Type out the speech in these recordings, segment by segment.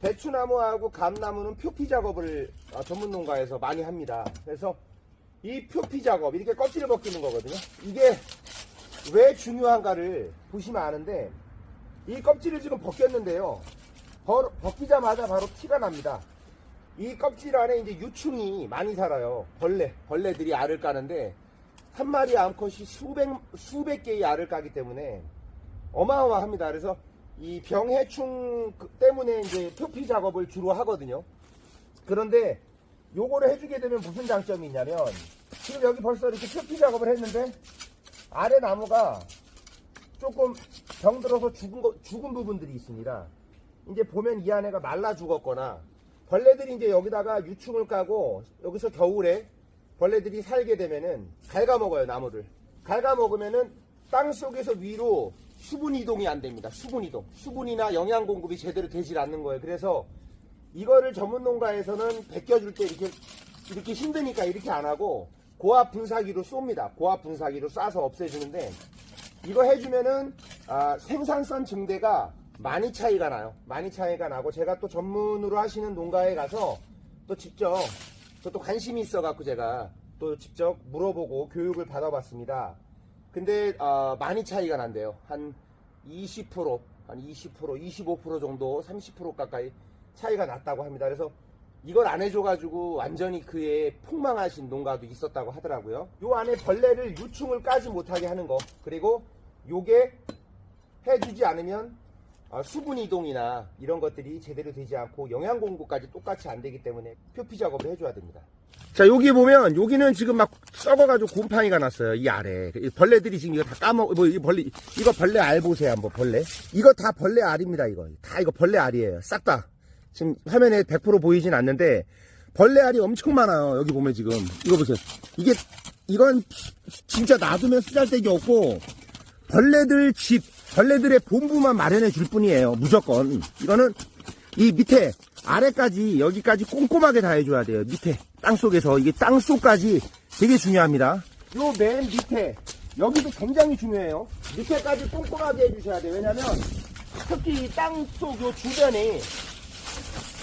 대추나무하고 감나무는 표피 작업을 어, 전문 농가에서 많이 합니다. 그래서 이 표피 작업, 이렇게 껍질을 벗기는 거거든요. 이게 왜 중요한가를 보시면 아는데, 이 껍질을 지금 벗겼는데요. 벌- 벗기자마자 바로 티가 납니다. 이 껍질 안에 이제 유충이 많이 살아요. 벌레, 벌레들이 알을 까는데, 한 마리 암컷이 수백, 수백 개의 알을 까기 때문에 어마어마합니다. 그래서 이 병해충 그- 때문에 이제 표피 작업을 주로 하거든요. 그런데 요거를 해주게 되면 무슨 장점이 있냐면 지금 여기 벌써 이렇게 표피 작업을 했는데 아래 나무가 조금 병들어서 죽은 거, 죽은 부분들이 있습니다. 이제 보면 이 안에가 말라 죽었거나 벌레들이 이제 여기다가 유충을 까고 여기서 겨울에 벌레들이 살게 되면은 갉아먹어요 나무를. 갉아먹으면은 땅 속에서 위로 수분 이동이 안 됩니다. 수분 이동. 수분이나 영양 공급이 제대로 되질 않는 거예요. 그래서 이거를 전문 농가에서는 벗겨줄 때 이렇게 이렇게 힘드니까 이렇게 안 하고 고압 분사기로 쏩니다. 고압 분사기로 쏴서 없애주는데 이거 해주면은 아, 생산성 증대가 많이 차이가 나요. 많이 차이가 나고 제가 또 전문으로 하시는 농가에 가서 또 직접 저 또 관심이 있어갖고 제가 또 직접 물어보고 교육을 받아봤습니다. 근데 아, 많이 차이가 난대요. 한 20%, 한 20%, 25% 정도, 30% 가까이 차이가 났다고 합니다. 그래서 이걸 안 해줘가지고 완전히 그에 폭망하신 농가도 있었다고 하더라고요. 요 안에 벌레를 유충을 까지 못하게 하는 거, 그리고 요게 해주지 않으면 어, 수분 이동이나 이런 것들이 제대로 되지 않고 영양 공급까지 똑같이 안 되기 때문에 표피 작업을 해줘야 됩니다. 자 여기 보면 여기는 지금 막 썩어가지고 곰팡이가 났어요. 이 아래. 이 벌레들이 지금 이거 다 까먹 뭐이 벌레 이거 벌레 알 보세요 한번 벌레. 이거 다 벌레 알입니다 이거. 다 이거 벌레 알이에요. 싹 다. 지금 화면에 100% 보이진 않는데 벌레 알이 엄청 많아요 여기 보면 지금. 이거 보세요. 이게 이건 진짜 놔두면 쓰잘데기 없고 벌레들 집, 벌레들의 본부만 마련해 줄 뿐이에요. 무조건. 이거는 이 밑에, 아래까지, 여기까지 꼼꼼하게 다 해줘야 돼요. 밑에, 땅 속에서. 이게 땅 속까지 되게 중요합니다. 요 맨 밑에, 여기도 굉장히 중요해요. 밑에까지 꼼꼼하게 해주셔야 돼요. 왜냐면, 특히 이땅속 요 주변이,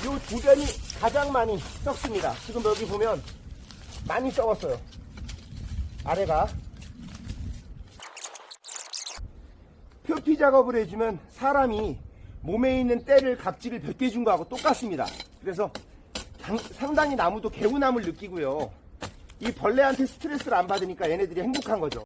요 주변이 가장 많이 썩습니다. 지금 여기 보면, 많이 썩었어요. 아래가. 표피 작업을 해주면 사람이 몸에 있는 때를 각질을 벗겨준 거하고 똑같습니다. 그래서 당- 상당히 나무도 개운함을 느끼고요. 이 벌레한테 스트레스를 안 받으니까 얘네들이 행복한 거죠.